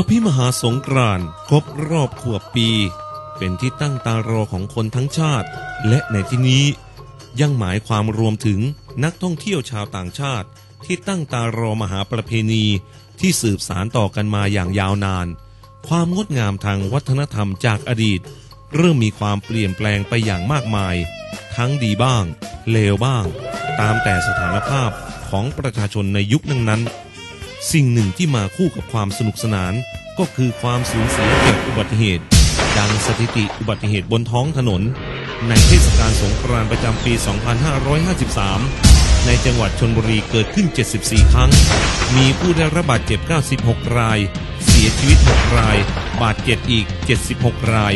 อภิมหาสงกรานต์ครบรอบขวบปี เป็นที่ตั้งตารอของคนทั้งชาติ และในที่นี้ยังหมายความรวมถึงนักท่องเที่ยวชาวต่างชาติ ที่ตั้งตารอมหาประเพณีที่สืบสารต่อกันมาอย่างยาวนาน ความงดงามทางวัฒนธรรมจากอดีต เริ่มมีความเปลี่ยนแปลงไปอย่างมากมาย ทั้งดีบ้าง เลวบ้าง ตามแต่สถานภาพของประชาชนในยุคนั้นๆ สิ่งหนึ่งที่มาคู่กับความสนุกสนาน ก็คือความสูญเสียจากอุบัติเหตุ ดังสถิติอุบัติเหตุบนท้องถนน ในเทศกาลสงกรานต์ประจำปี 2553 ในจังหวัดชนบุรีเกิดขึ้น 74 ครั้ง มีผู้ได้รับบาดเจ็บ 96 ราย เสียชีวิต 6 ราย บาดเจ็บอีก 76 ราย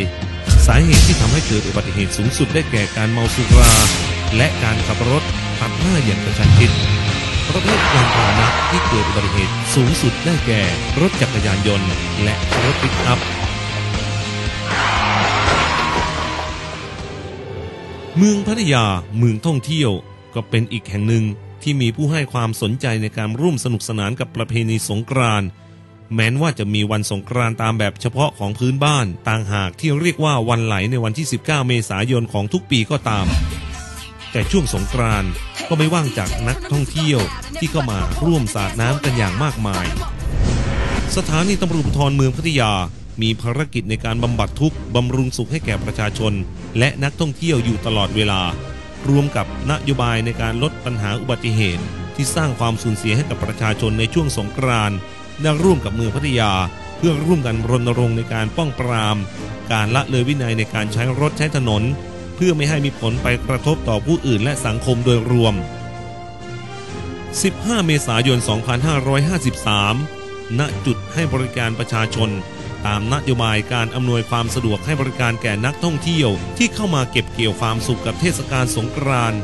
สาเหตุที่ทำให้เกิดอุบัติเหตุสูงสุดได้แก่การเมาสุรา และการขับรถตัดหน้าอย่างกระชั้นชิด ประเภทยานพาหนะที่เกิดอุบัติเหตุสูงสุดได้แก่ รถจักรยานยนต์ และรถปิกอัพ เมืองพัทยาเมืองท่องเที่ยวก็เป็นอีกแห่งหนึ่งที่มีผู้ให้ความสนใจในการร่วมสนุกสนานกับประเพณีสงกรานต์แม้นว่าจะมีวันสงกรานต์ตามแบบเฉพาะของพื้นบ้าน ต่างหากที่เรียกว่าวันไหลในวันที่ 19 เมษายนของทุกปีก็ตาม แต่ช่วงสงกรานต์ก็ไม่ว่างจากนักท่องเที่ยวที่เข้ามาร่วมสาดน้ำกันอย่างมากมาย สถานีตำรวจภูธรเมืองพัทยา มีภารกิจในการบำบัดทุกข์บำรุงสุขให้แก่ประชาชน และนักท่องเที่ยวอยู่ตลอดเวลา รวมกับนโยบายในการลดปัญหาอุบัติเหตุ ที่สร้างความสูญเสียให้กับประชาชนในช่วงสงกรานต์ได้ร่วมกับเมืองพัทยา เพื่อร่วมกันรณรงค์ในการป้องปราม การละเลยวินัยในการใช้รถใช้ถนน พื่อไม่ให้มีผลไปกระทบต่อผู้อื่นและสังคมโดยรวม 15 เมษายน 2553 ณ จุดให้บริการประชาชน ตามนโยบายการอำนวยความสะดวกให้บริการแก่นักท่องเที่ยว ที่เข้ามาเก็บเกี่ยวความสุขกับเทศกาลสงกรานต์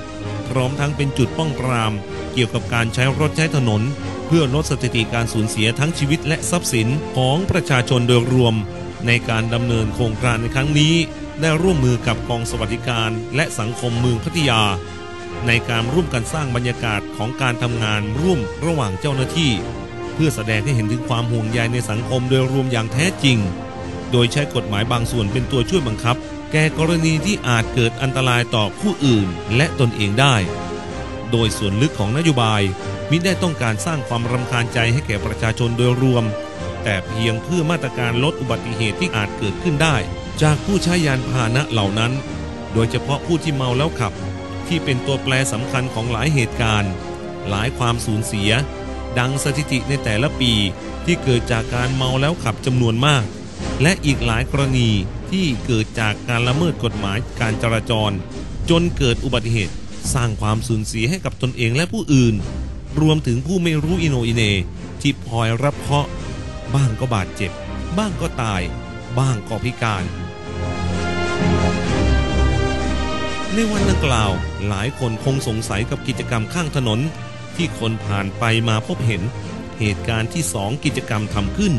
พร้อมทั้งเป็นจุดป้องปราม เกี่ยวกับการใช้รถใช้ถนน เพื่อลดสถิติการสูญเสียทั้งชีวิตและทรัพย์สินของประชาชนโดยรวม ในการดำเนินโครงการในครั้งนี้ ได้ร่วมมือกับกองสวัสดิการและสังคมเมืองพัทยา ในการร่วมกันสร้างบรรยากาศของการทำงานร่วมระหว่างเจ้าหน้าที่ เพื่อแสดงให้เห็นถึงความห่วงใยในสังคมโดยรวมอย่างแท้จริง โดยใช้กฎหมายบางส่วนเป็นตัวช่วยบังคับ แก่กรณีที่อาจเกิดอันตรายต่อผู้อื่นและตนเองได้ โดยส่วนลึกของนโยบายมิได้ต้องการสร้างความรำคาญใจให้แก่ประชาชนโดยรวม แต่เพียงเพื่อมาตรการลดอุบัติเหตุที่อาจเกิดขึ้นได้ จากผู้ใช้ยานพาหนะเหล่านั้น โดยเฉพาะผู้ที่เมาแล้วขับ ที่เป็นตัวแปรสำคัญของหลายเหตุการณ์ หลายความสูญเสีย ดังสถิติในแต่ละปีที่เกิดจากการเมาแล้วขับจำนวนมาก และอีกหลายกรณีที่เกิดจากการละเมิดกฎหมายการจราจร จนเกิดอุบัติเหตุ สร้างความสูญเสียให้กับตนเองและผู้อื่น รวมถึงผู้ไม่รู้อิโนอิเนที่พลอยรับเคราะห์บ้างก็บาดเจ็บ บ้างก็ตาย บ้างก็พิการ ในวันดังกล่าวหลายคนคงสงสัยกับกิจกรรมข้างถนน ที่คนผ่านไปมาพบเห็น เหตุการณ์ที่สองกิจกรรมทำขึ้น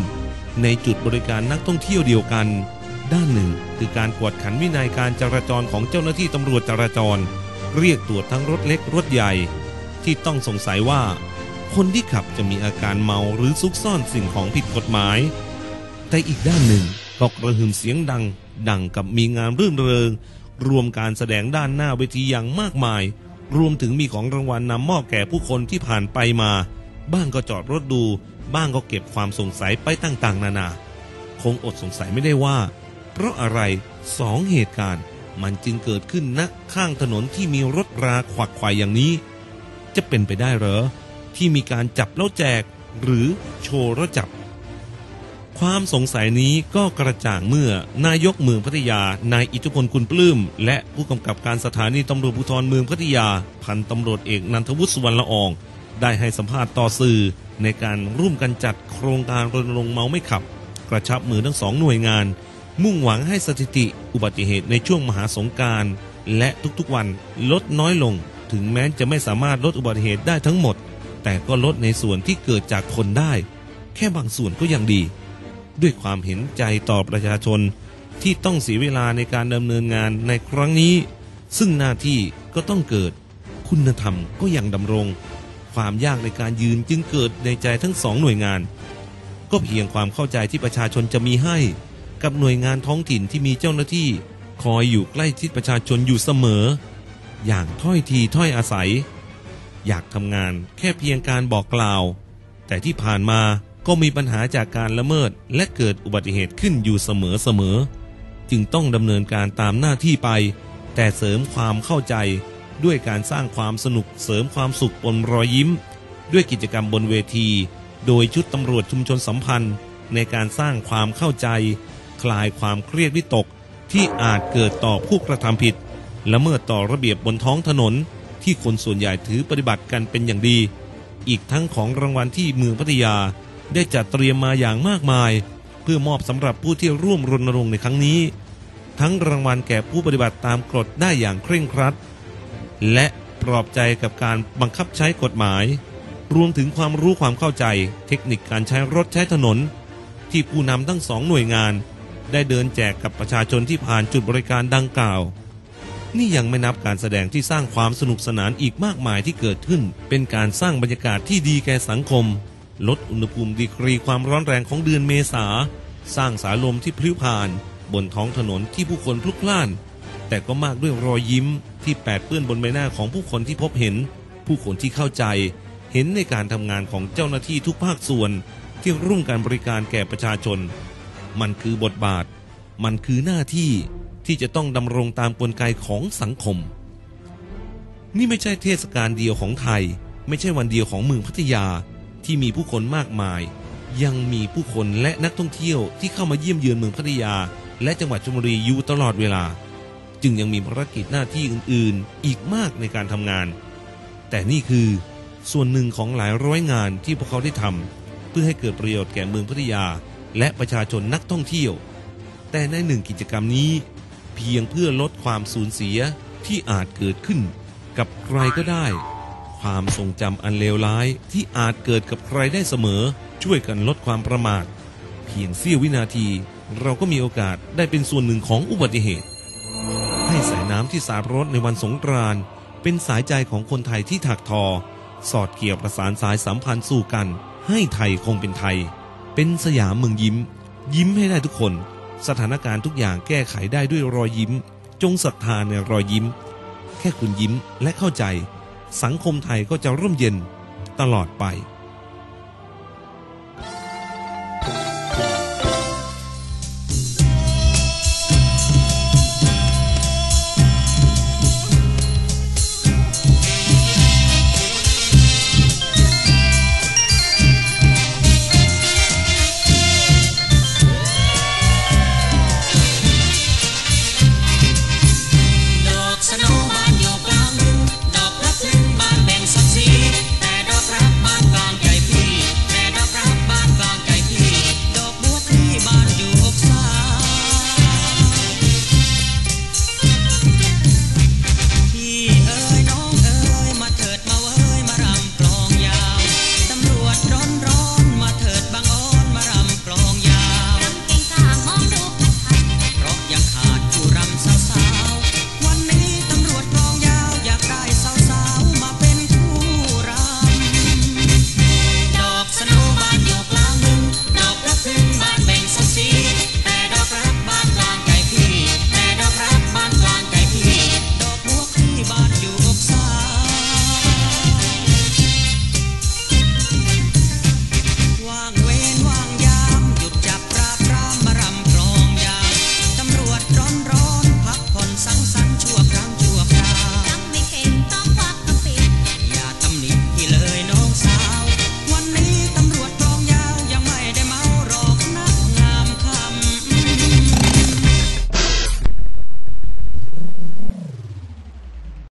ในจุดบริการนักท่องเที่ยวเดียวกัน ด้านหนึ่งคือการกวดขันวินัยการจราจรของเจ้าหน้าที่ตำรวจจราจร เรียกตรวจทั้งรถเล็กรถใหญ่ ที่ต้องสงสัยว่า คนที่ขับจะมีอาการเมาหรือซุกซ่อนสิ่งของผิดกฎหมาย แต่อีกด้านหนึ่งก็กระหึ่มเสียงดัง ดังกับมีงานรื่นเริง รวมการแสดงด้านหน้าเวทีอย่างมากมาย รวมถึงมีของรางวัลนำมอบแก่ผู้คนที่ผ่านไปมา บ้างก็จอดรถดู บ้างก็เก็บความสงสัยไปต่างๆ นานา คงอดสงสัยไม่ได้ว่า เพราะอะไรสองเหตุการณ์มันจึงเกิดขึ้นณข้างถนนที่มีรถราขวักไขวอย่างนี้ จะเป็นไปได้เหรอ ที่มีการจับแล้วแจก หรือโชว์แล้วจับ ความสงสัยนี้ก็กระจ่างเมื่อนายกเมืองพัทยานายอิทธิพลคุณปลื้มและผู้กำกับการสถานีตำรวจภูธรเมืองพัทยา พันตำรวจเอกนันทวุฒิสุวรรณละออง ได้ให้สัมภาษณ์ต่อสื่อ ในการร่วมกันจัดโครงการรณรงค์เมาไม่ขับ กระชับมือทั้งสองหน่วยงาน มุ่งหวังให้สถิติอุบัติเหตุในช่วงมหาสงการ และทุกๆวันลดน้อยลง ถึงแม้จะไม่สามารถลดอุบัติเหตุได้ทั้งหมด แต่ก็ลดในส่วนที่เกิดจากคนได้ แค่บางส่วนก็ยังดี ด้วยความเห็นใจต่อประชาชน ที่ต้องเสียเวลาในการดำเนินงานในครั้งนี้ ซึ่งหน้าที่ก็ต้องเกิด คุณธรรมก็ยังดำรง ความยากในการยืนจึงเกิดในใจทั้งสองหน่วยงาน ก็เพียงความเข้าใจที่ประชาชนจะมีให้ กับหน่วยงานท้องถิ่นที่มีเจ้าหน้าที่ คอยอยู่ใกล้ชิดประชาชนอยู่เสมอ อย่างถ้อยทีถ้อยอาศัย อยากทำงานแค่เพียงการบอกกล่าว แต่ที่ผ่านมา ก็มีปัญหาจากการละเมิดและเกิดอุบัติเหตุขึ้นอยู่เสมอเสมอ จึงต้องดำเนินการตามหน้าที่ไป แต่เสริมความเข้าใจด้วยการสร้างความสนุกเสริมความสุขปนรอยยิ้ม ด้วยกิจกรรมบนเวที โดยชุดตำรวจชุมชนสัมพันธ์ ในการสร้างความเข้าใจ คลายความเครียดวิตกที่อาจเกิดต่อผู้กระทำผิดละเมิดต่อระเบียบบนท้องถนน ที่คนส่วนใหญ่ถือปฏิบัติกันเป็นอย่างดี อีกทั้งของรางวัลที่เมืองพัทยา ได้จัดเตรียมมาอย่างมากมาย เพื่อมอบสำหรับผู้ที่ร่วมรณรงค์ในครั้งนี้ ทั้งรางวัลแก่ผู้ปฏิบัติตามกฎได้อย่างเคร่งครัด และปลอบใจกับการบังคับใช้กฎหมาย รวมถึงความรู้ความเข้าใจ เทคนิคการใช้รถใช้ถนน ที่ผู้นำทั้งสองหน่วยงาน ได้เดินแจกกับประชาชนที่ผ่านจุดบริการดังกล่าวนี่ยังไม่นับการแสดงที่สร้างความสนุกสนานอีกมากมายที่เกิดขึ้น เป็นการสร้างบรรยากาศที่ดีแก่สังคม ลดอุณหภูมิดีกรีความร้อนแรงของเดือนเมษา สร้างสายลมที่พลิ้วผ่าน บนท้องถนนที่ผู้คนพลุกพล่าน แต่ก็มากด้วยรอยยิ้มที่แปดเปื้อนบนใบหน้าของผู้คนที่พบเห็น ผู้คนที่เข้าใจ เห็นในการทำงานของเจ้าหน้าที่ทุกภาคส่วน ที่ร่วมการบริการแก่ประชาชน มันคือบทบาท มันคือหน้าที่ที่จะต้องดำรงตามกลไกของสังคม นี่ไม่ใช่เทศกาลเดียวของไทย ไม่ใช่วันเดียวของเมืองพัทยา ที่มีผู้คนมากมาย ยังมีผู้คนและนักท่องเที่ยวที่เข้ามาเยี่ยมเยือนเมืองพัทยา และจังหวัดชลบุรีอยู่ตลอดเวลา จึงยังมีภารกิจหน้าที่อื่นๆ อีกมากในการทำงาน แต่นี่คือส่วนหนึ่งของหลายร้อยงานที่พวกเขาได้ทำเพื่อให้เกิดประโยชน์แก่เมืองพัทยา และประชาชนนักท่องเที่ยว แต่ในหนึ่งกิจกรรมนี้ เพียงเพื่อลดความสูญเสียที่อาจเกิดขึ้น กับใครก็ได้ ความทรงจำอันเลวร้ายที่อาจเกิดกับใครได้เสมอ ช่วยกันลดความประมาท เพียงเสี้ยววินาที เราก็มีโอกาสได้เป็นส่วนหนึ่งของอุบัติเหตุ ให้สายน้ำที่สาดรถในวันสงกรานต์เป็นสายใจของคนไทยที่ถักทอ สอดเกี่ยวประสานสายสัมพันธ์สู่กัน ให้ไทยคงเป็นไทย เป็นสยามเมืองยิ้ม ยิ้มให้ได้ทุกคน สถานการณ์ทุกอย่างแก้ไขได้ด้วยรอยยิ้ม จงศรัทธาในรอยยิ้ม แค่คุณยิ้มและเข้าใจ สังคมไทยก็จะร่มเย็นตลอดไป